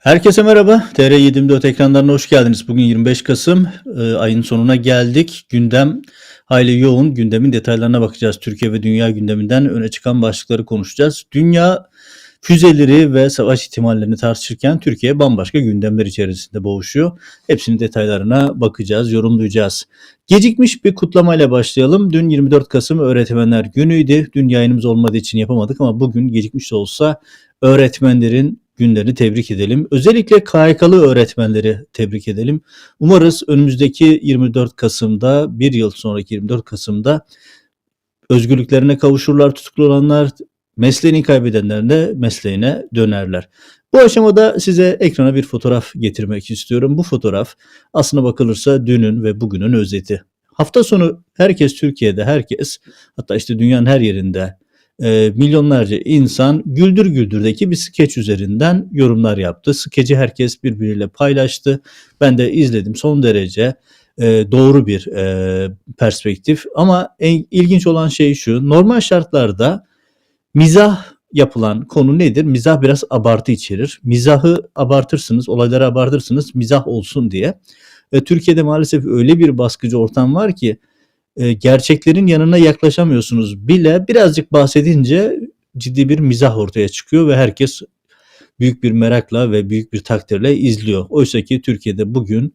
Herkese merhaba. TR724 ekranlarına hoş geldiniz. Bugün 25 Kasım e, ayın sonuna geldik. Gündem hayli yoğun. Gündemin detaylarına bakacağız. Türkiye ve dünya gündeminden öne çıkan başlıkları konuşacağız. Dünya füzeleri ve savaş ihtimallerini tartışırken Türkiye bambaşka gündemler içerisinde boğuşuyor. Hepsinin detaylarına bakacağız, yorumlayacağız. Gecikmiş bir kutlamayla başlayalım. Dün 24 Kasım Öğretmenler Günü'ydü. Dün yayınımız olmadığı için yapamadık ama bugün gecikmiş de olsa öğretmenlerin günlerini tebrik edelim. Özellikle KYK'lı öğretmenleri tebrik edelim. Umarız önümüzdeki 24 Kasım'da, bir yıl sonraki 24 Kasım'da özgürlüklerine kavuşurlar tutuklu olanlar, mesleğini kaybedenler de mesleğine dönerler. Bu aşamada size ekrana bir fotoğraf getirmek istiyorum. Bu fotoğraf aslına bakılırsa dünün ve bugünün özeti. Hafta sonu herkes Türkiye'de, herkes hatta işte dünyanın her yerinde e, milyonlarca insan Güldür Güldür'deki bir skeç üzerinden yorumlar yaptı. Skeci herkes birbiriyle paylaştı. Ben de izledim. Son derece e, doğru bir e, perspektif. Ama en ilginç olan şey şu. Normal şartlarda mizah yapılan konu nedir? Mizah biraz abartı içerir. Mizahı abartırsınız, olayları abartırsınız, mizah olsun diye. E, Türkiye'de maalesef öyle bir baskıcı ortam var ki e, gerçeklerin yanına yaklaşamıyorsunuz bile birazcık bahsedince ciddi bir mizah ortaya çıkıyor ve herkes büyük bir merakla ve büyük bir takdirle izliyor. Oysa ki Türkiye'de bugün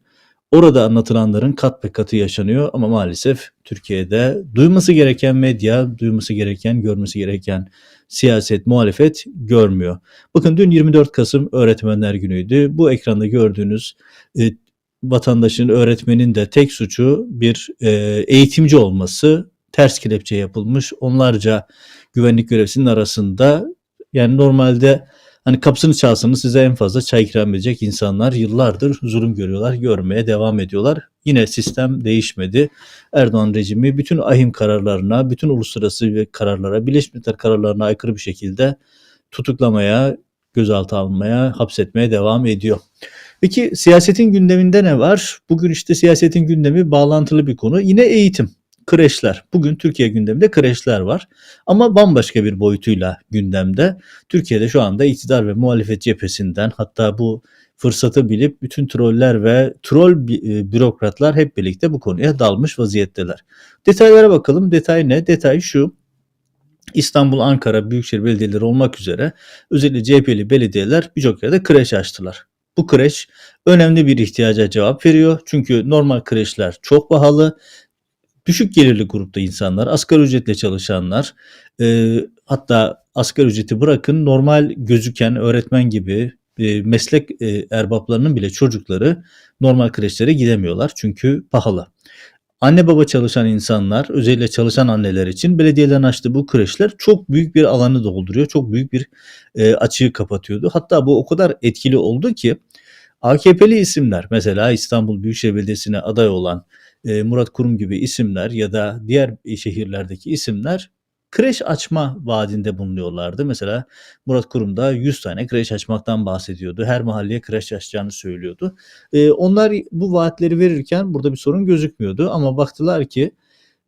orada anlatılanların kat be katı yaşanıyor ama maalesef Türkiye'de duyması gereken medya, duyması gereken, görmesi gereken siyaset, muhalefet görmüyor. Bakın dün 24 Kasım Öğretmenler Günü'ydü. Bu ekranda gördüğünüz e, vatandaşın, öğretmenin de tek suçu bir e, eğitimci olması. Ters kelepçe yapılmış. Onlarca güvenlik görevlisinin arasında yani normalde hani kapısını çalsanız size en fazla çay ikram edecek insanlar yıllardır zulüm görüyorlar, görmeye devam ediyorlar. Yine sistem değişmedi. Erdoğan rejimi bütün ahim kararlarına, bütün uluslararası kararlara, Birleşmiş Milletler kararlarına aykırı bir şekilde tutuklamaya, gözaltı almaya, hapsetmeye devam ediyor. Peki siyasetin gündeminde ne var? Bugün işte siyasetin gündemi bağlantılı bir konu. Yine eğitim, kreşler. Bugün Türkiye gündeminde kreşler var. Ama bambaşka bir boyutuyla gündemde. Türkiye'de şu anda iktidar ve muhalefet cephesinden hatta bu fırsatı bilip bütün troller ve troll e, bürokratlar hep birlikte bu konuya dalmış vaziyetteler. Detaylara bakalım. Detay ne? Detay şu. İstanbul, Ankara Büyükşehir Belediyeleri olmak üzere özellikle CHP'li belediyeler birçok yerde kreş açtılar. Bu kreş önemli bir ihtiyaca cevap veriyor. Çünkü normal kreşler çok pahalı. Düşük gelirli grupta insanlar, asgari ücretle çalışanlar, e, hatta asgari ücreti bırakın normal gözüken öğretmen gibi e, meslek e, erbaplarının bile çocukları normal kreşlere gidemiyorlar çünkü pahalı. Anne baba çalışan insanlar, özellikle çalışan anneler için belediyelerin açtığı bu kreşler çok büyük bir alanı dolduruyor. Çok büyük bir e, açığı kapatıyordu. Hatta bu o kadar etkili oldu ki AKP'li isimler mesela İstanbul Büyükşehir Belediyesi'ne aday olan e, Murat Kurum gibi isimler ya da diğer şehirlerdeki isimler kreş açma vaadinde bulunuyorlardı. Mesela Murat Kurum da 100 tane kreş açmaktan bahsediyordu. Her mahalleye kreş açacağını söylüyordu. Ee, onlar bu vaatleri verirken burada bir sorun gözükmüyordu ama baktılar ki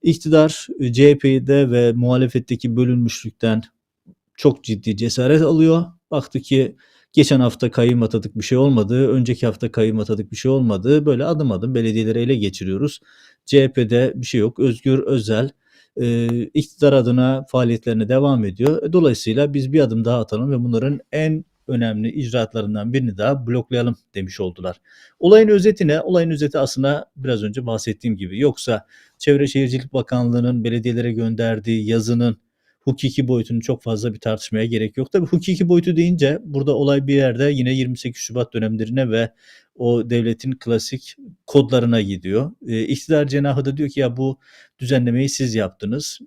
iktidar CHP'de ve muhalefetteki bölünmüşlükten çok ciddi cesaret alıyor. Baktı ki geçen hafta kayyum atadık bir şey olmadı, önceki hafta kayyum atadık bir şey olmadı. Böyle adım adım belediyeleri ele geçiriyoruz. CHP'de bir şey yok. Özgür Özel e, iktidar adına faaliyetlerine devam ediyor. E, dolayısıyla biz bir adım daha atalım ve bunların en önemli icraatlarından birini daha bloklayalım demiş oldular. Olayın özeti ne? Olayın özeti aslında biraz önce bahsettiğim gibi. Yoksa Çevre Şehircilik Bakanlığı'nın belediyelere gönderdiği yazının hukuki boyutunu çok fazla bir tartışmaya gerek yok. Tabii hukuki boyutu deyince burada olay bir yerde yine 28 Şubat dönemlerine ve o devletin klasik kodlarına gidiyor. E, iktidar cenahı da diyor ki ya bu düzenlemeyi siz yaptınız.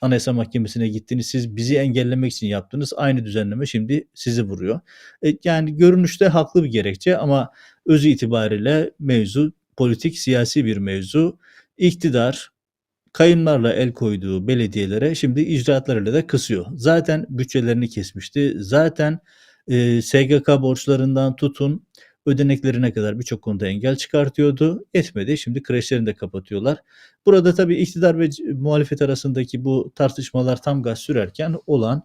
Anayasa Mahkemesi'ne gittiniz. Siz bizi engellemek için yaptınız. Aynı düzenleme şimdi sizi vuruyor. E, yani görünüşte haklı bir gerekçe ama özü itibariyle mevzu politik siyasi bir mevzu. İktidar kayınlarla el koyduğu belediyelere şimdi icraatlarıyla da kısıyor. Zaten bütçelerini kesmişti. Zaten e, SGK borçlarından tutun ödeneklerine kadar birçok konuda engel çıkartıyordu. Etmedi. Şimdi kreşlerini de kapatıyorlar. Burada tabii iktidar ve muhalefet arasındaki bu tartışmalar tam gaz sürerken olan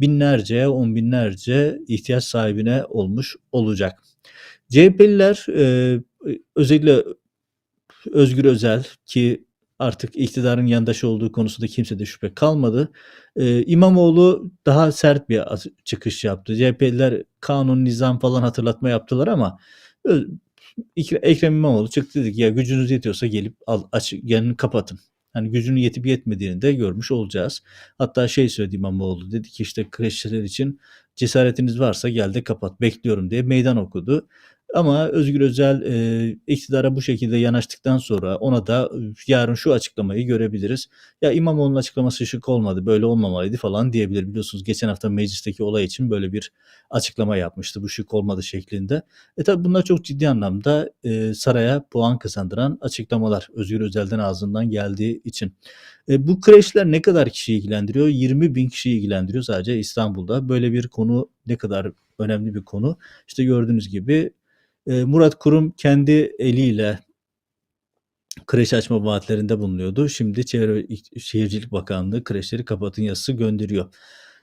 binlerce, on binlerce ihtiyaç sahibine olmuş olacak. CHP'liler özellikle Özgür Özel ki artık iktidarın yandaşı olduğu konusunda kimsede şüphe kalmadı. Ee, İmamoğlu daha sert bir çıkış yaptı. CHP'liler kanun, nizam falan hatırlatma yaptılar ama Ekrem İmamoğlu çıktı dedi ki ya gücünüz yetiyorsa gelip al, aç, gelin kapatın. Hani gücünün yetip yetmediğini de görmüş olacağız. Hatta şey söyledi İmamoğlu dedi ki işte kreşler için cesaretiniz varsa gel de kapat bekliyorum diye meydan okudu. Ama Özgür Özel e, iktidara bu şekilde yanaştıktan sonra ona da yarın şu açıklamayı görebiliriz. Ya İmamoğlu'nun açıklaması şık olmadı, böyle olmamalıydı falan diyebilir. Biliyorsunuz geçen hafta meclisteki olay için böyle bir açıklama yapmıştı bu şık olmadı şeklinde. E tabi bunlar çok ciddi anlamda e, saraya puan kazandıran açıklamalar Özgür Özel'den ağzından geldiği için. E, bu kreşler ne kadar kişi ilgilendiriyor? 20 bin kişi ilgilendiriyor sadece İstanbul'da. Böyle bir konu ne kadar önemli bir konu. İşte gördüğünüz gibi e, Murat Kurum kendi eliyle kreş açma vaatlerinde bulunuyordu. Şimdi Çevre Şehircilik Bakanlığı kreşleri kapatın yazısı gönderiyor.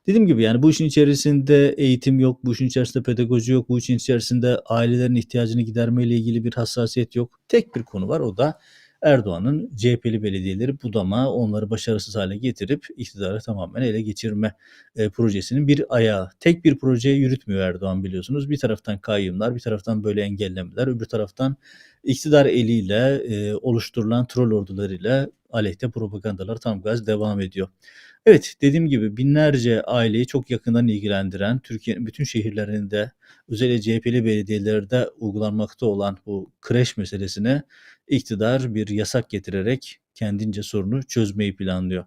Dediğim gibi yani bu işin içerisinde eğitim yok, bu işin içerisinde pedagoji yok, bu işin içerisinde ailelerin ihtiyacını giderme ile ilgili bir hassasiyet yok. Tek bir konu var o da Erdoğan'ın CHP'li belediyeleri budama, onları başarısız hale getirip iktidarı tamamen ele geçirme e, projesinin bir ayağı. Tek bir projeyi yürütmüyor Erdoğan biliyorsunuz. Bir taraftan kayyımlar, bir taraftan böyle engellemeler, öbür taraftan iktidar eliyle e, oluşturulan troll ordularıyla aleyhte propagandalar tam gaz devam ediyor. Evet dediğim gibi binlerce aileyi çok yakından ilgilendiren Türkiye'nin bütün şehirlerinde özellikle CHP'li belediyelerde uygulanmakta olan bu kreş meselesine iktidar bir yasak getirerek kendince sorunu çözmeyi planlıyor.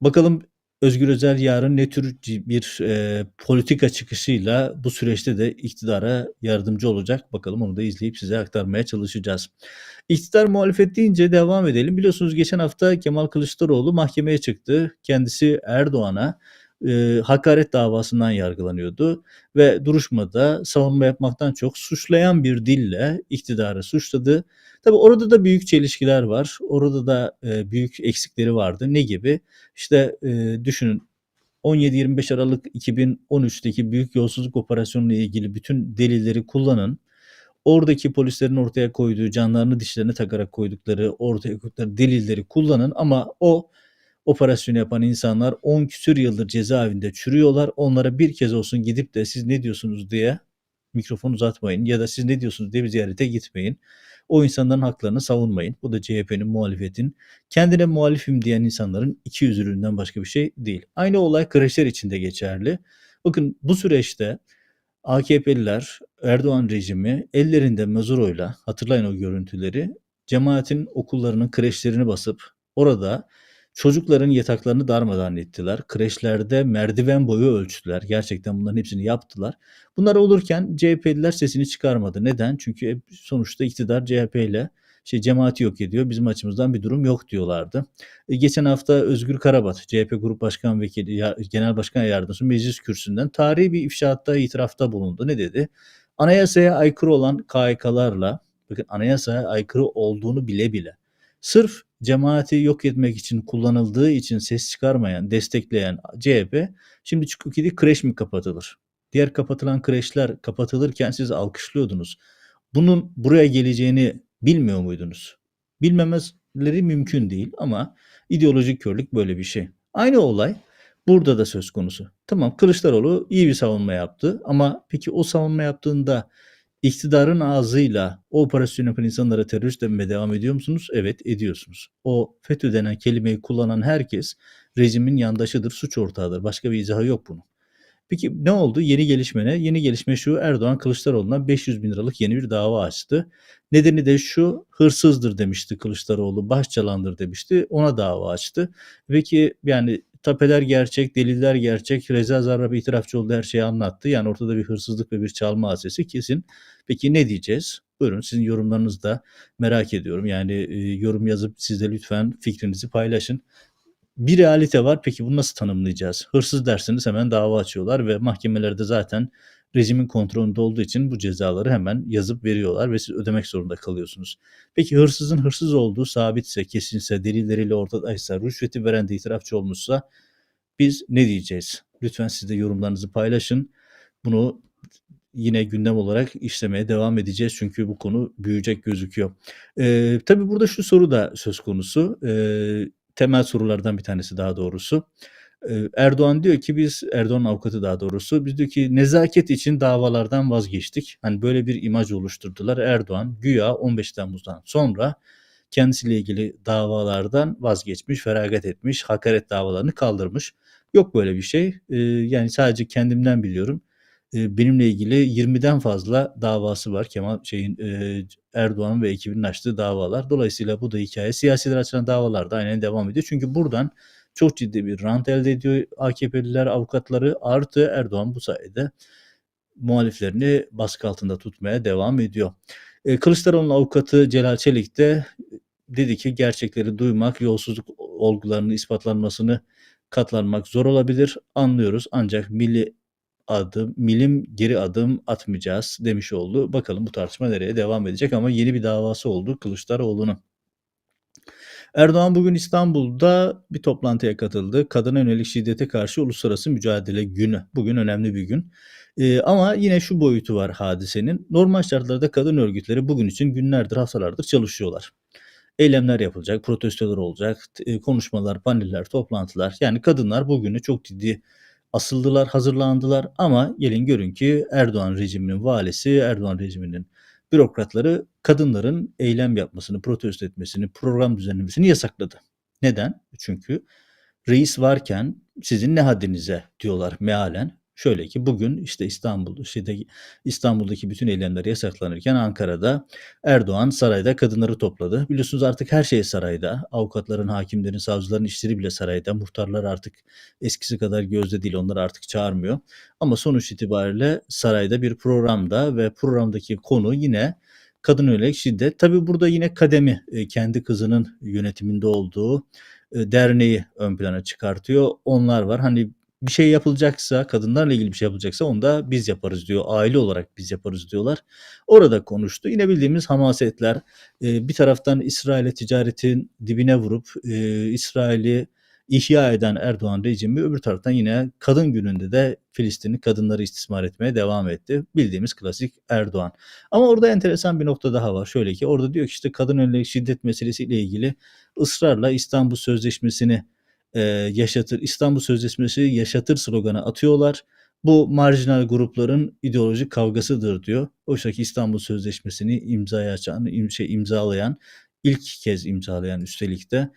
Bakalım Özgür Özel yarın ne tür bir e, politika çıkışıyla bu süreçte de iktidara yardımcı olacak. Bakalım onu da izleyip size aktarmaya çalışacağız. İktidar muhalefet deyince devam edelim. Biliyorsunuz geçen hafta Kemal Kılıçdaroğlu mahkemeye çıktı. Kendisi Erdoğan'a e, hakaret davasından yargılanıyordu ve duruşmada savunma yapmaktan çok suçlayan bir dille iktidarı suçladı. Tabi orada da büyük çelişkiler var. Orada da e, büyük eksikleri vardı. Ne gibi? İşte e, düşünün 17-25 Aralık 2013'teki büyük yolsuzluk operasyonu ile ilgili bütün delilleri kullanın. Oradaki polislerin ortaya koyduğu canlarını dişlerine takarak koydukları ortaya koydukları delilleri kullanın ama o operasyonu yapan insanlar 10 küsür yıldır cezaevinde çürüyorlar. Onlara bir kez olsun gidip de siz ne diyorsunuz diye mikrofon uzatmayın ya da siz ne diyorsunuz diye bir ziyarete gitmeyin. O insanların haklarını savunmayın. Bu da CHP'nin muhalefetin kendine muhalifim diyen insanların iki yüzlülüğünden başka bir şey değil. Aynı olay kreşler için de geçerli. Bakın bu süreçte AKP'liler Erdoğan rejimi ellerinde mezuroyla hatırlayın o görüntüleri cemaatin okullarının kreşlerini basıp orada Çocukların yataklarını darmadağın ettiler. Kreşlerde merdiven boyu ölçtüler. Gerçekten bunların hepsini yaptılar. Bunlar olurken CHP'liler sesini çıkarmadı. Neden? Çünkü sonuçta iktidar CHP ile şey cemaati yok ediyor. Bizim açımızdan bir durum yok diyorlardı. E, geçen hafta Özgür Karabat, CHP Grup Başkan Vekili, Genel Başkan Yardımcısı meclis kürsüsünden tarihi bir ifşaatta, itirafta bulundu. Ne dedi? Anayasaya aykırı olan KHK'larla, bakın anayasaya aykırı olduğunu bile bile, sırf cemaati yok etmek için kullanıldığı için ses çıkarmayan, destekleyen CHP şimdi çıkıp gidip kreş mi kapatılır? Diğer kapatılan kreşler kapatılırken siz alkışlıyordunuz. Bunun buraya geleceğini bilmiyor muydunuz? Bilmemezleri mümkün değil ama ideolojik körlük böyle bir şey. Aynı olay burada da söz konusu. Tamam Kılıçdaroğlu iyi bir savunma yaptı ama peki o savunma yaptığında İktidarın ağzıyla o operasyonu yapan insanlara terörist demeye devam ediyor musunuz? Evet ediyorsunuz. O FETÖ denen kelimeyi kullanan herkes rejimin yandaşıdır, suç ortağıdır. Başka bir izahı yok bunun. Peki ne oldu? Yeni gelişme ne? Yeni gelişme şu Erdoğan Kılıçdaroğlu'na 500 bin liralık yeni bir dava açtı. Nedeni de şu hırsızdır demişti Kılıçdaroğlu, başçalandır demişti. Ona dava açtı. Peki yani tapeler gerçek, deliller gerçek. Reza Zarrab itirafçı oldu her şeyi anlattı. Yani ortada bir hırsızlık ve bir çalma hadisesi kesin. Peki ne diyeceğiz? Buyurun sizin yorumlarınızı da merak ediyorum. Yani e, yorum yazıp siz de lütfen fikrinizi paylaşın. Bir realite var. Peki bunu nasıl tanımlayacağız? Hırsız derseniz hemen dava açıyorlar ve mahkemelerde zaten rejimin kontrolünde olduğu için bu cezaları hemen yazıp veriyorlar ve siz ödemek zorunda kalıyorsunuz. Peki hırsızın hırsız olduğu sabitse, kesinse, delilleriyle ortadaysa, rüşveti veren de itirafçı olmuşsa biz ne diyeceğiz? Lütfen siz de yorumlarınızı paylaşın. Bunu yine gündem olarak işlemeye devam edeceğiz çünkü bu konu büyüyecek gözüküyor. Eee, tabii burada şu soru da söz konusu. Eee, temel sorulardan bir tanesi daha doğrusu. Eee, Erdoğan diyor ki biz Erdoğan'ın avukatı daha doğrusu biz diyor ki nezaket için davalardan vazgeçtik. Hani böyle bir imaj oluşturdular. Erdoğan güya 15 Temmuz'dan sonra kendisiyle ilgili davalardan vazgeçmiş, feragat etmiş, hakaret davalarını kaldırmış. Yok böyle bir şey. Eee, yani sadece kendimden biliyorum. Eee, benimle ilgili 20'den fazla davası var Kemal şeyin, eee, Erdoğan ve ekibinin açtığı davalar. Dolayısıyla bu da hikâye. Siyasiler açılan davalar da aynen devam ediyor. Çünkü buradan çok ciddi bir rant elde ediyor AKP'liler, avukatları artı Erdoğan bu sayede muhaliflerini baskı altında tutmaya devam ediyor. Eee, Kılıçdaroğlu'nun avukatı Celal Çelik de dedi ki gerçekleri duymak, yolsuzluk olgularının ispatlanmasını katlanmak zor olabilir. Anlıyoruz ancak milli adım milim geri adım atmayacağız demiş oldu. Bakalım bu tartışma nereye devam edecek ama yeni bir davası oldu Kılıçdaroğlu'nun. Erdoğan bugün İstanbul'da bir toplantıya katıldı. Kadına yönelik şiddete karşı Uluslararası Mücadele Günü. Bugün önemli bir gün. Eee, ama yine şu boyutu var hadisenin. Normal şartlarda kadın örgütleri bugün için günlerdir, haftalardır çalışıyorlar. Eylemler yapılacak, protestolar olacak, t konuşmalar, paneller, toplantılar. Yani kadınlar bugünü çok ciddi asıldılar, hazırlandılar ama gelin görün ki Erdoğan rejiminin valisi, Erdoğan rejiminin bürokratları kadınların eylem yapmasını, protesto etmesini, program düzenlemesini yasakladı. Neden? Çünkü reis varken sizin ne haddinize diyorlar mealen. Şöyle ki bugün işte İstanbul, şeyde İstanbul'daki bütün eylemler yasaklanırken Ankara'da Erdoğan sarayda kadınları topladı. Biliyorsunuz artık her şey sarayda. Avukatların, hakimlerin, savcıların işleri bile sarayda. Muhtarlar artık eskisi kadar gözde değil. Onları artık çağırmıyor. Ama sonuç itibariyle sarayda bir programda ve programdaki konu yine kadına yönelik şiddet. Tabii burada yine Kademi, eee, kendi kızının yönetiminde olduğu, eee, derneği ön plana çıkartıyor. Onlar var. Hani bir şey yapılacaksa, kadınlarla ilgili bir şey yapılacaksa onu da biz yaparız diyor. Aile olarak biz yaparız diyorlar. Orada konuştu. Yine bildiğimiz hamasetler. Eee, bir taraftan İsrail'e ticaretin dibine vurup, eee, İsrail'i ihya eden Erdoğan rejimi öbür taraftan yine kadın gününde de Filistinli kadınları istismar etmeye devam etti. Bildiğimiz klasik Erdoğan. Ama orada enteresan bir nokta daha var. Şöyle ki orada diyor ki işte kadın yönelik şiddet meselesiyle ilgili ısrarla İstanbul Sözleşmesi'ni, eee, yaşatır, İstanbul Sözleşmesi yaşatır sloganı atıyorlar. Bu marjinal grupların ideolojik kavgasıdır diyor. Oysaki İstanbul Sözleşmesi'ni imzaya açan, im şey imzalayan, ilk kez imzalayan üstelik de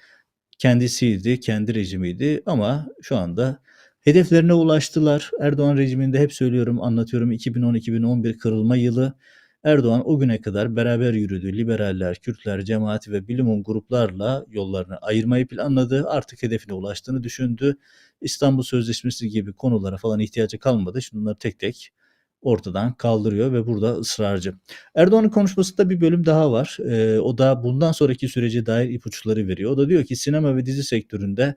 kendisiydi, kendi rejimiydi ama şu anda hedeflerine ulaştılar. Erdoğan rejiminde hep söylüyorum, anlatıyorum 2010-2011 kırılma yılı. Erdoğan o güne kadar beraber yürüdüğü liberaller, Kürtler, cemaati ve bilimum gruplarla yollarını ayırmayı planladı. Artık hedefine ulaştığını düşündü. İstanbul Sözleşmesi gibi konulara falan ihtiyacı kalmadı. Şimdi bunları tek tek ortadan kaldırıyor ve burada ısrarcı. Erdoğan'ın konuşmasında bir bölüm daha var. Eee, o da bundan sonraki sürece dair ipuçları veriyor. O da diyor ki sinema ve dizi sektöründe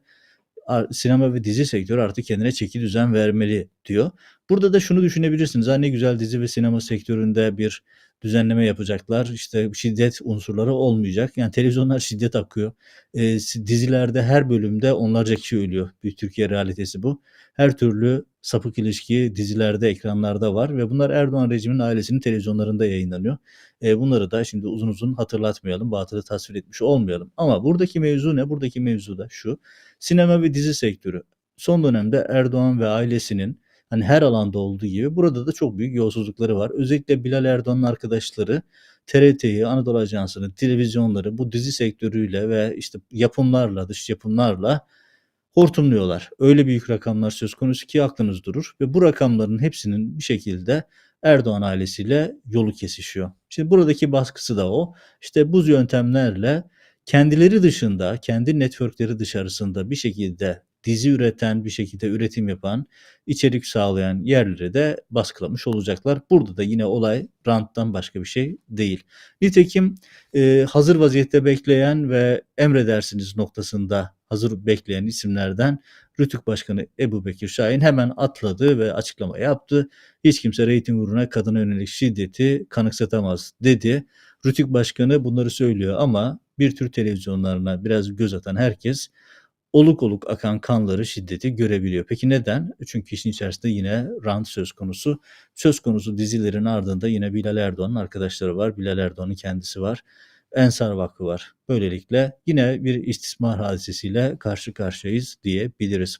sinema ve dizi sektörü artık kendine çekidüzen vermeli diyor. Burada da şunu düşünebilirsiniz. Ha, ne güzel dizi ve sinema sektöründe bir düzenleme yapacaklar. İşte şiddet unsurları olmayacak. Yani televizyonlar şiddet akıyor. Si dizilerde her bölümde onlarca kişi ölüyor. Bir Türkiye realitesi bu. Her türlü sapık ilişki dizilerde, ekranlarda var ve bunlar Erdoğan rejiminin ailesinin televizyonlarında yayınlanıyor. Eee, bunları da şimdi uzun uzun hatırlatmayalım, batılı tasvir etmiş olmayalım. Ama buradaki mevzu ne? Buradaki mevzu da şu: Sinema ve dizi sektörü son dönemde Erdoğan ve ailesinin, hani, her alanda olduğu gibi burada da çok büyük yolsuzlukları var. Özellikle Bilal Erdoğan'ın arkadaşları TRT'yi, Anadolu Ajansı'nı, televizyonları bu dizi sektörüyle ve, işte, yapımlarla, dış yapımlarla hortumluyorlar. Öyle büyük rakamlar söz konusu ki aklınız durur ve bu rakamların hepsinin bir şekilde Erdoğan ailesiyle yolu kesişiyor. Şimdi buradaki baskısı da o. İşte bu yöntemlerle kendileri dışında, kendi network'leri dışarısında bir şekilde dizi üreten, bir şekilde üretim yapan, içerik sağlayan yerleri de baskılamış olacaklar. Burada da yine olay ranttan başka bir şey değil. Nitekim, eee, hazır vaziyette bekleyen ve emredersiniz noktasında hazır bekleyen isimlerden Rütük Başkanı Ebubekir Şahin hemen atladı ve açıklama yaptı. "Hiç kimse reyting uğruna kadına yönelik şiddeti kanıksatamaz." dedi. Rütük Başkanı bunları söylüyor ama bir Türk televizyonlarına biraz göz atan herkes oluk oluk akan kanları, şiddeti görebiliyor. Peki neden? Çünkü işin içerisinde yine rant söz konusu. Söz konusu dizilerin ardında yine Bilal Erdoğan'ın arkadaşları var. Bilal Erdoğan'ın kendisi var. Ensar Vakfı var. Böylelikle yine bir istismar hadisesiyle karşı karşıyayız diyebiliriz.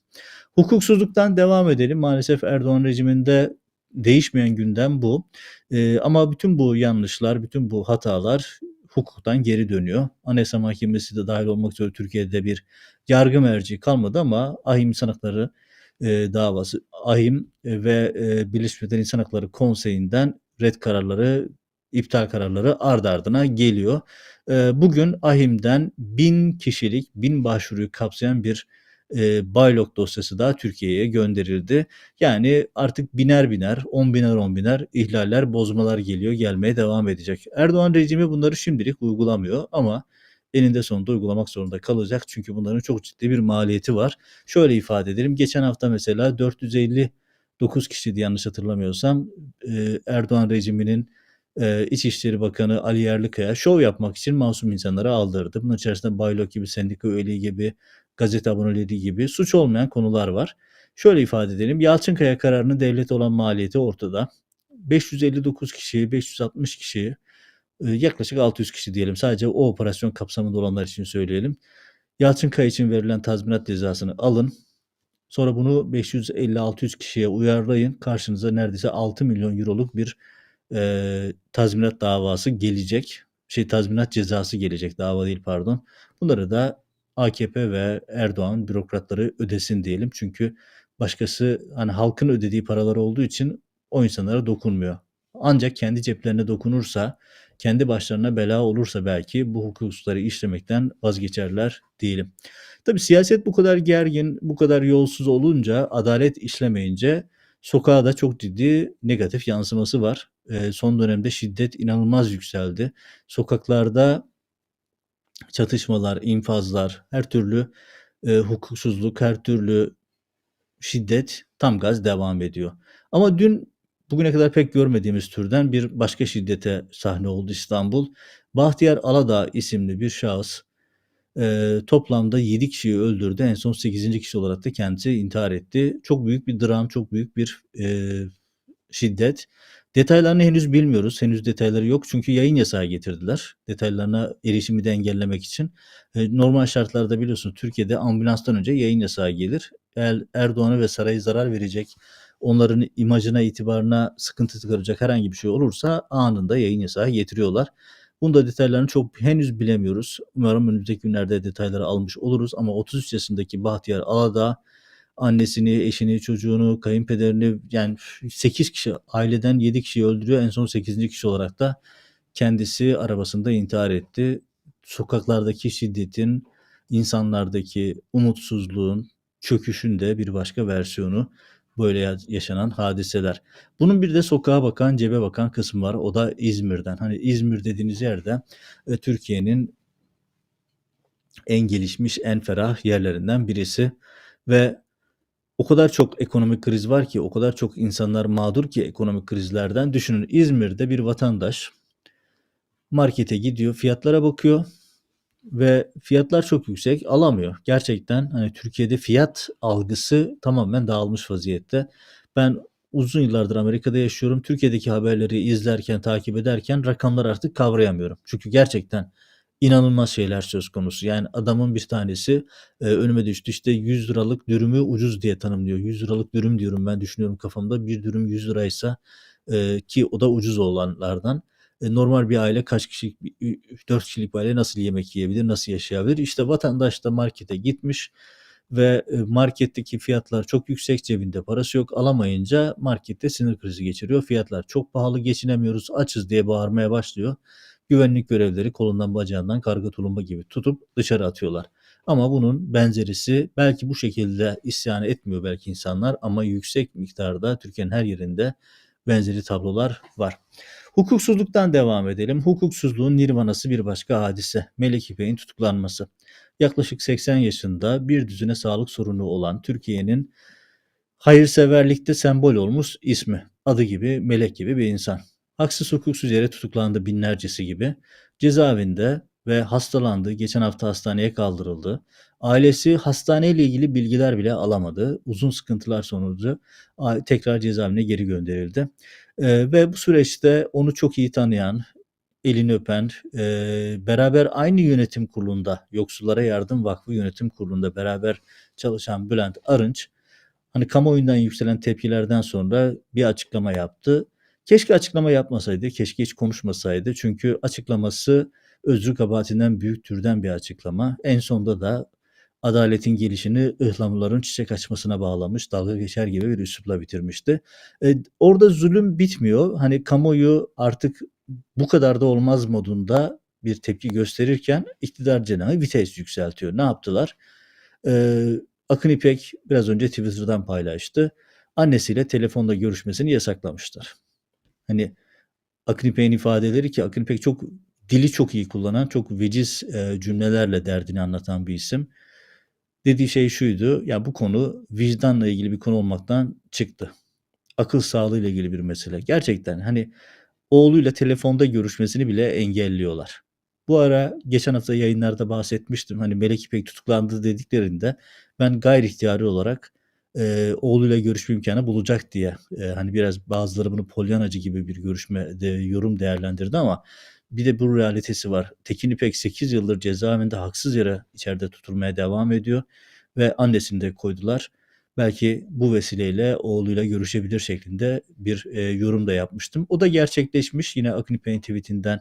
Hukuksuzluktan devam edelim. Maalesef Erdoğan rejiminde değişmeyen gündem bu. Ee, ama bütün bu yanlışlar, bütün bu hatalar hukuktan geri dönüyor. Anayasa Mahkemesi de dahil olmak üzere Türkiye'de bir yargı merci kalmadı ama ahim insan hakları e, davası, ahim e, ve e, Birleşmiş Milletler İnsan Hakları Konseyi'nden red kararları, iptal kararları ard ardına geliyor. E, bugün ahimden bin kişilik, bin başvuruyu kapsayan bir e, Baylok dosyası da Türkiye'ye gönderildi. Yani artık biner biner, on biner on biner ihlaller, bozmalar geliyor, gelmeye devam edecek. Erdoğan rejimi bunları şimdilik uygulamıyor ama eninde sonunda uygulamak zorunda kalacak. Çünkü bunların çok ciddi bir maliyeti var. Şöyle ifade edelim. Geçen hafta mesela 459 kişiydi yanlış hatırlamıyorsam e, Erdoğan rejiminin e, İçişleri Bakanı Ali Yerlikaya şov yapmak için masum insanları aldırdı. Bunun içerisinde Baylok gibi, sendika üyeliği gibi, gazete aboneleri gibi suç olmayan konular var. Şöyle ifade edelim. Yalçınkaya kararının devlet olan maliyeti ortada. 559 kişi, 560 kişi, yaklaşık 600 kişi diyelim. Sadece o operasyon kapsamında olanlar için söyleyelim. Yalçınkaya için verilen tazminat cezasını alın. Sonra bunu 550-600 kişiye uyarlayın. Karşınıza neredeyse 6 milyon euroluk bir e, tazminat davası gelecek. Şey tazminat cezası gelecek. Dava değil pardon. Bunları da AKP ve Erdoğan bürokratları ödesin diyelim. Çünkü başkası hani halkın ödediği paralar olduğu için o insanlara dokunmuyor. Ancak kendi ceplerine dokunursa, kendi başlarına bela olursa belki bu hukuksuzları işlemekten vazgeçerler diyelim. Tabi siyaset bu kadar gergin, bu kadar yolsuz olunca, adalet işlemeyince sokağa da çok ciddi negatif yansıması var. E, son dönemde şiddet inanılmaz yükseldi. Sokaklarda çatışmalar, infazlar, her türlü e, hukuksuzluk, her türlü şiddet tam gaz devam ediyor. Ama dün bugüne kadar pek görmediğimiz türden bir başka şiddete sahne oldu İstanbul. Bahtiyar Aladağ isimli bir şahıs e, toplamda 7 kişiyi öldürdü. En son 8. kişi olarak da kendisi intihar etti. Çok büyük bir dram, çok büyük bir e, şiddet. Detaylarını henüz bilmiyoruz. Henüz detayları yok çünkü yayın yasağı getirdiler. Detaylarına erişimi de engellemek için. E, normal şartlarda biliyorsunuz Türkiye'de ambulanstan önce yayın yasağı gelir. Eğer Erdoğan'a ve sarayı zarar verecek, onların imajına, itibarına sıkıntı çıkaracak herhangi bir şey olursa anında yayın yasağı getiriyorlar. Bunda detaylarını çok henüz bilemiyoruz. Umarım önümüzdeki günlerde detayları almış oluruz ama 33 yaşındaki Bahtiyar Aladağ annesini, eşini, çocuğunu, kayınpederini yani 8 kişi aileden 7 kişiyi öldürüyor. En son 8. kişi olarak da kendisi arabasında intihar etti. Sokaklardaki şiddetin, insanlardaki umutsuzluğun, çöküşün de bir başka versiyonu böyle yaşanan hadiseler. Bunun bir de sokağa bakan, cebe bakan kısmı var. O da İzmir'den. Hani İzmir dediğiniz yerde e, Türkiye'nin en gelişmiş, en ferah yerlerinden birisi ve o kadar çok ekonomik kriz var ki, o kadar çok insanlar mağdur ki ekonomik krizlerden. Düşünün İzmir'de bir vatandaş markete gidiyor, fiyatlara bakıyor ve fiyatlar çok yüksek, alamıyor. Gerçekten hani Türkiye'de fiyat algısı tamamen dağılmış vaziyette. Ben uzun yıllardır Amerika'da yaşıyorum. Türkiye'deki haberleri izlerken, takip ederken rakamlar artık kavrayamıyorum. Çünkü gerçekten inanılmaz şeyler söz konusu. Yani adamın bir tanesi e, önüme düştü işte 100 liralık dürümü ucuz diye tanımlıyor. 100 liralık dürüm diyorum ben düşünüyorum kafamda. Bir dürüm 100 liraysa e, ki o da ucuz olanlardan. E, normal bir aile kaç kişilik 4 kişilik bir aile nasıl yemek yiyebilir, nasıl yaşayabilir? İşte vatandaş da markete gitmiş ve e, marketteki fiyatlar çok yüksek cebinde parası yok alamayınca markette sinir krizi geçiriyor. Fiyatlar çok pahalı geçinemiyoruz açız diye bağırmaya başlıyor güvenlik görevlileri kolundan bacağından karga tulumba gibi tutup dışarı atıyorlar. Ama bunun benzerisi belki bu şekilde isyan etmiyor belki insanlar ama yüksek miktarda Türkiye'nin her yerinde benzeri tablolar var. Hukuksuzluktan devam edelim. Hukuksuzluğun nirvanası bir başka hadise. Melek İpek'in tutuklanması. Yaklaşık 80 yaşında bir düzine sağlık sorunu olan Türkiye'nin hayırseverlikte sembol olmuş ismi. Adı gibi, melek gibi bir insan haksız hukuksuz yere tutuklandı binlercesi gibi. Cezaevinde ve hastalandı. Geçen hafta hastaneye kaldırıldı. Ailesi hastaneyle ilgili bilgiler bile alamadı. Uzun sıkıntılar sonucu tekrar cezaevine geri gönderildi. Ee, ve bu süreçte onu çok iyi tanıyan, elini öpen, e, beraber aynı yönetim kurulunda, Yoksullara Yardım Vakfı Yönetim Kurulu'nda beraber çalışan Bülent Arınç, hani kamuoyundan yükselen tepkilerden sonra bir açıklama yaptı. Keşke açıklama yapmasaydı, keşke hiç konuşmasaydı. Çünkü açıklaması özrü kabahatinden büyük türden bir açıklama. En sonunda da adaletin gelişini ıhlamurların çiçek açmasına bağlamış, dalga geçer gibi bir üslupla bitirmişti. E, orada zulüm bitmiyor. Hani kamuoyu artık bu kadar da olmaz modunda bir tepki gösterirken iktidar cenahı vites yükseltiyor. Ne yaptılar? Ee, Akın İpek biraz önce Twitter'dan paylaştı. Annesiyle telefonda görüşmesini yasaklamışlar. Hani Akın İpek'in ifadeleri ki Akın İpek çok dili çok iyi kullanan, çok veciz e, cümlelerle derdini anlatan bir isim. Dediği şey şuydu, ya bu konu vicdanla ilgili bir konu olmaktan çıktı. Akıl sağlığı ile ilgili bir mesele. Gerçekten hani oğluyla telefonda görüşmesini bile engelliyorlar. Bu ara geçen hafta yayınlarda bahsetmiştim. Hani Melek İpek tutuklandı dediklerinde ben gayri ihtiyari olarak e, oğluyla görüşme imkanı bulacak diye e, hani biraz bazıları bunu polyanacı gibi bir görüşme de, yorum değerlendirdi ama bir de bu realitesi var. Tekin İpek 8 yıldır cezaevinde haksız yere içeride tutulmaya devam ediyor ve annesini de koydular. Belki bu vesileyle oğluyla görüşebilir şeklinde bir e, yorum da yapmıştım. O da gerçekleşmiş. Yine Akın İpek'in tweetinden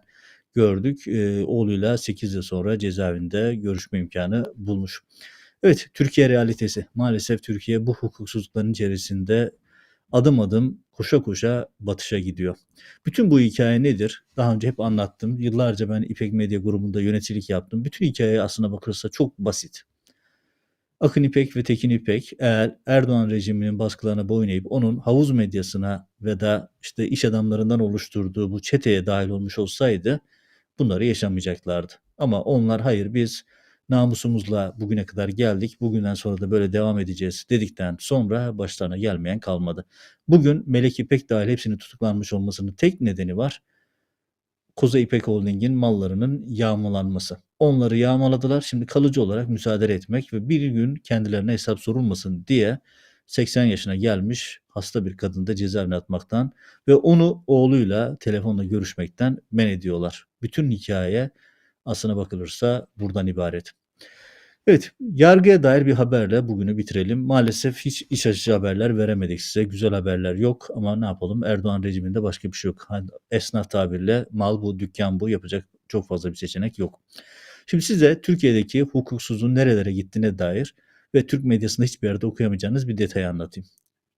gördük. E, oğluyla 8 yıl sonra cezaevinde görüşme imkanı bulmuş. Evet, Türkiye realitesi. Maalesef Türkiye bu hukuksuzlukların içerisinde adım adım koşa koşa batışa gidiyor. Bütün bu hikaye nedir? Daha önce hep anlattım. Yıllarca ben İpek Medya grubunda yöneticilik yaptım. Bütün hikaye aslına bakılırsa çok basit. Akın İpek ve Tekin İpek eğer Erdoğan rejiminin baskılarına boyun eğip onun havuz medyasına ve da işte iş adamlarından oluşturduğu bu çeteye dahil olmuş olsaydı bunları yaşamayacaklardı. Ama onlar hayır biz namusumuzla bugüne kadar geldik. Bugünden sonra da böyle devam edeceğiz dedikten sonra başlarına gelmeyen kalmadı. Bugün Melek İpek dahil hepsinin tutuklanmış olmasının tek nedeni var. Koza İpek Holding'in mallarının yağmalanması. Onları yağmaladılar. Şimdi kalıcı olarak müsaade etmek ve bir gün kendilerine hesap sorulmasın diye 80 yaşına gelmiş hasta bir kadını da cezaevine atmaktan ve onu oğluyla telefonla görüşmekten men ediyorlar. Bütün hikaye aslına bakılırsa buradan ibaret. Evet, yargıya dair bir haberle bugünü bitirelim. Maalesef hiç iç açıcı haberler veremedik size. Güzel haberler yok ama ne yapalım? Erdoğan rejiminde başka bir şey yok. Hani esnaf tabirle mal bu, dükkan bu yapacak çok fazla bir seçenek yok. Şimdi size Türkiye'deki hukuksuzluğun nerelere gittiğine dair ve Türk medyasında hiçbir yerde okuyamayacağınız bir detayı anlatayım.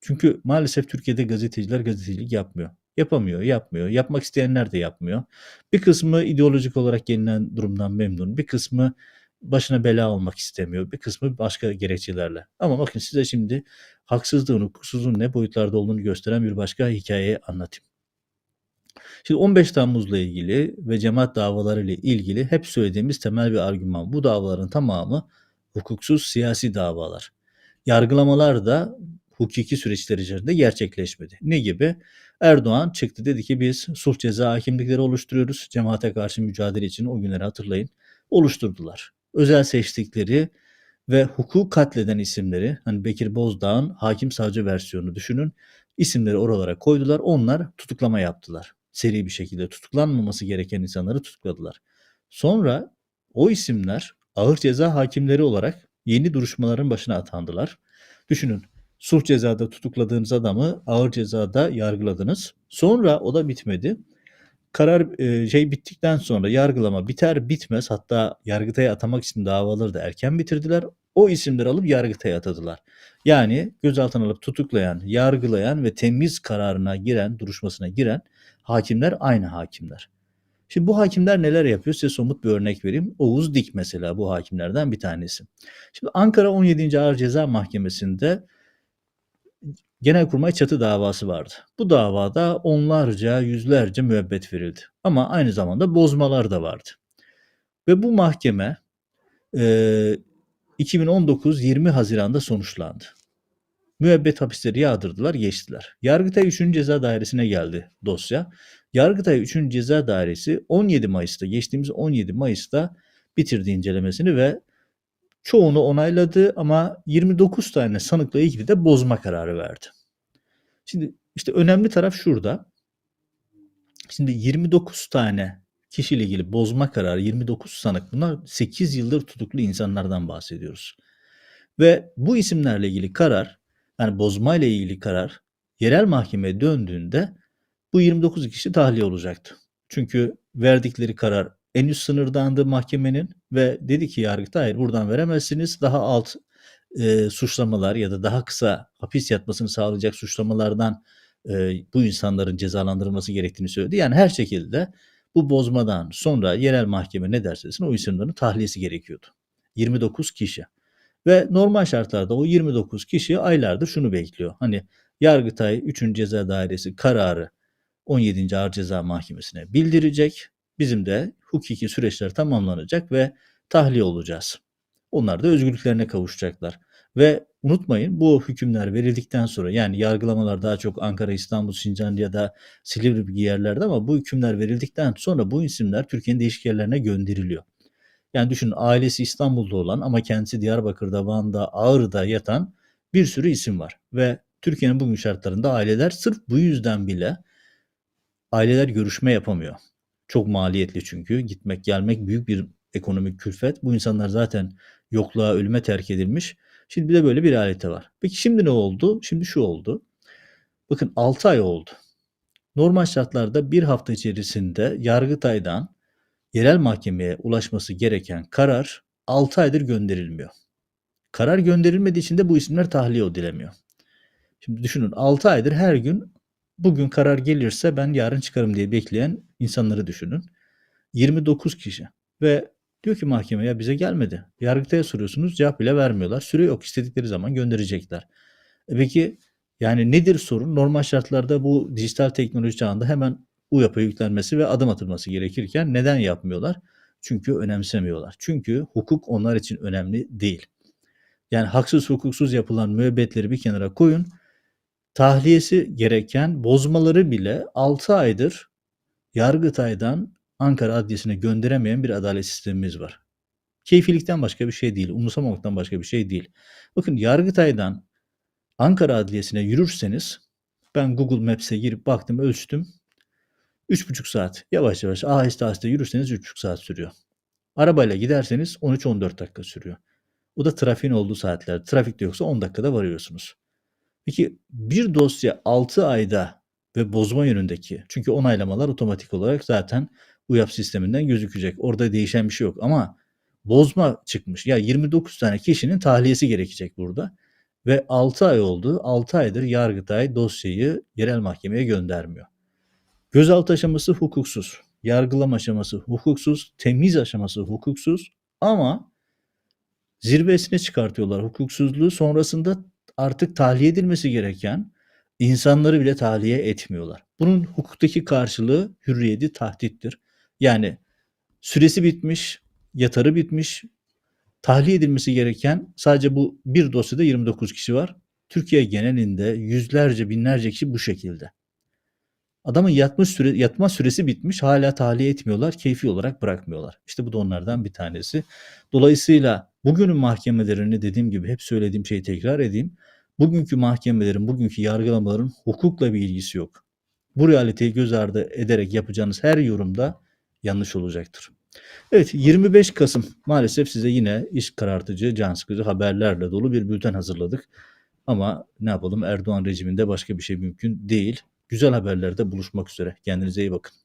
Çünkü maalesef Türkiye'de gazeteciler gazetecilik yapmıyor. Yapamıyor, yapmıyor. Yapmak isteyenler de yapmıyor. Bir kısmı ideolojik olarak gelinen durumdan memnun. Bir kısmı başına bela olmak istemiyor. Bir kısmı başka gerekçelerle. Ama bakın size şimdi haksızlığın, hukuksuzluğun ne boyutlarda olduğunu gösteren bir başka hikayeyi anlatayım. Şimdi 15 Temmuz'la ilgili ve cemaat davaları ile ilgili hep söylediğimiz temel bir argüman. Bu davaların tamamı hukuksuz siyasi davalar. Yargılamalar da hukuki süreçler içerisinde gerçekleşmedi. Ne gibi? Erdoğan çıktı dedi ki biz sulh ceza hakimlikleri oluşturuyoruz. Cemaate karşı mücadele için o günleri hatırlayın. Oluşturdular. Özel seçtikleri ve hukuk katleden isimleri hani Bekir Bozdağ'ın hakim savcı versiyonu düşünün. İsimleri oralara koydular. Onlar tutuklama yaptılar. Seri bir şekilde tutuklanmaması gereken insanları tutukladılar. Sonra o isimler ağır ceza hakimleri olarak yeni duruşmaların başına atandılar. Düşünün sulh cezada tutukladığınız adamı ağır cezada yargıladınız. Sonra o da bitmedi. Karar e, şey bittikten sonra yargılama biter bitmez hatta Yargıtay'a atamak için davaları da erken bitirdiler. O isimleri alıp Yargıtay'a atadılar. Yani gözaltına alıp tutuklayan, yargılayan ve temiz kararına giren, duruşmasına giren hakimler aynı hakimler. Şimdi bu hakimler neler yapıyor? Size somut bir örnek vereyim. Oğuz Dik mesela bu hakimlerden bir tanesi. Şimdi Ankara 17. Ağır Ceza Mahkemesi'nde Genelkurmay çatı davası vardı. Bu davada onlarca, yüzlerce müebbet verildi. Ama aynı zamanda bozmalar da vardı. Ve bu mahkeme e, 2019-20 Haziran'da sonuçlandı. Müebbet hapisleri yağdırdılar, geçtiler. Yargıtay 3. Ceza Dairesi'ne geldi dosya. Yargıtay 3. Ceza Dairesi 17 Mayıs'ta, geçtiğimiz 17 Mayıs'ta bitirdi incelemesini ve çoğunu onayladı ama 29 tane sanıkla ilgili de bozma kararı verdi. Şimdi işte önemli taraf şurada. Şimdi 29 tane kişiyle ilgili bozma kararı 29 sanık bunlar 8 yıldır tutuklu insanlardan bahsediyoruz. Ve bu isimlerle ilgili karar yani bozma ile ilgili karar yerel mahkemeye döndüğünde bu 29 kişi tahliye olacaktı. Çünkü verdikleri karar en üst sınırdandı mahkemenin ve dedi ki yargıta hayır buradan veremezsiniz daha alt e, suçlamalar ya da daha kısa hapis yatmasını sağlayacak suçlamalardan e, bu insanların cezalandırılması gerektiğini söyledi. Yani her şekilde bu bozmadan sonra yerel mahkeme ne derse desin o isimlerin tahliyesi gerekiyordu. 29 kişi. Ve normal şartlarda o 29 kişi aylardır şunu bekliyor. Hani Yargıtay 3. Ceza Dairesi kararı 17. Ağır Ceza Mahkemesi'ne bildirecek. Bizim de hukuki süreçler tamamlanacak ve tahliye olacağız. Onlar da özgürlüklerine kavuşacaklar. Ve unutmayın bu hükümler verildikten sonra yani yargılamalar daha çok Ankara, İstanbul, Sincan ya da Silivri gibi yerlerde ama bu hükümler verildikten sonra bu isimler Türkiye'nin değişik yerlerine gönderiliyor. Yani düşünün ailesi İstanbul'da olan ama kendisi Diyarbakır'da, Van'da, Ağrı'da yatan bir sürü isim var. Ve Türkiye'nin bugün şartlarında aileler sırf bu yüzden bile aileler görüşme yapamıyor. Çok maliyetli çünkü. Gitmek gelmek büyük bir ekonomik külfet. Bu insanlar zaten yokluğa, ölüme terk edilmiş. Şimdi bir de böyle bir alete var. Peki şimdi ne oldu? Şimdi şu oldu. Bakın 6 ay oldu. Normal şartlarda bir hafta içerisinde Yargıtay'dan yerel mahkemeye ulaşması gereken karar 6 aydır gönderilmiyor. Karar gönderilmediği için de bu isimler tahliye edilemiyor. Şimdi düşünün 6 aydır her gün bugün karar gelirse ben yarın çıkarım diye bekleyen insanları düşünün. 29 kişi ve diyor ki mahkeme ya bize gelmedi. Yargıtay'a soruyorsunuz cevap bile vermiyorlar. Süre yok istedikleri zaman gönderecekler. E peki yani nedir sorun? Normal şartlarda bu dijital teknoloji çağında hemen UYAP'a yüklenmesi ve adım atılması gerekirken neden yapmıyorlar? Çünkü önemsemiyorlar. Çünkü hukuk onlar için önemli değil. Yani haksız hukuksuz yapılan müebbetleri bir kenara koyun. Tahliyesi gereken bozmaları bile 6 aydır Yargıtay'dan Ankara Adliyesi'ne gönderemeyen bir adalet sistemimiz var. Keyfilikten başka bir şey değil, umursamamaktan başka bir şey değil. Bakın Yargıtay'dan Ankara Adliyesi'ne yürürseniz ben Google Maps'e girip baktım, ölçtüm. 3,5 saat. Yavaş yavaş aheste aheste yürürseniz 3,5 saat sürüyor. Arabayla giderseniz 13-14 dakika sürüyor. O da trafiğin olduğu saatler. Trafik de yoksa 10 dakikada varıyorsunuz. Peki bir dosya 6 ayda ve bozma yönündeki çünkü onaylamalar otomatik olarak zaten UYAP sisteminden gözükecek. Orada değişen bir şey yok ama bozma çıkmış. Ya 29 tane kişinin tahliyesi gerekecek burada. Ve 6 ay oldu. 6 aydır Yargıtay dosyayı yerel mahkemeye göndermiyor. Gözaltı aşaması hukuksuz. Yargılama aşaması hukuksuz. Temiz aşaması hukuksuz. Ama zirvesine çıkartıyorlar hukuksuzluğu. Sonrasında artık tahliye edilmesi gereken insanları bile tahliye etmiyorlar. Bunun hukuktaki karşılığı hürriyeti tahdittir. Yani süresi bitmiş, yatarı bitmiş, tahliye edilmesi gereken sadece bu bir dosyada 29 kişi var. Türkiye genelinde yüzlerce binlerce kişi bu şekilde. Adamın yatmış süre, yatma süresi bitmiş hala tahliye etmiyorlar, keyfi olarak bırakmıyorlar. İşte bu da onlardan bir tanesi. Dolayısıyla bugünün mahkemelerini dediğim gibi hep söylediğim şeyi tekrar edeyim. Bugünkü mahkemelerin, bugünkü yargılamaların hukukla bir ilgisi yok. Bu realiteyi göz ardı ederek yapacağınız her yorumda yanlış olacaktır. Evet 25 Kasım maalesef size yine iş karartıcı, can sıkıcı haberlerle dolu bir bülten hazırladık. Ama ne yapalım Erdoğan rejiminde başka bir şey mümkün değil. Güzel haberlerde buluşmak üzere. Kendinize iyi bakın.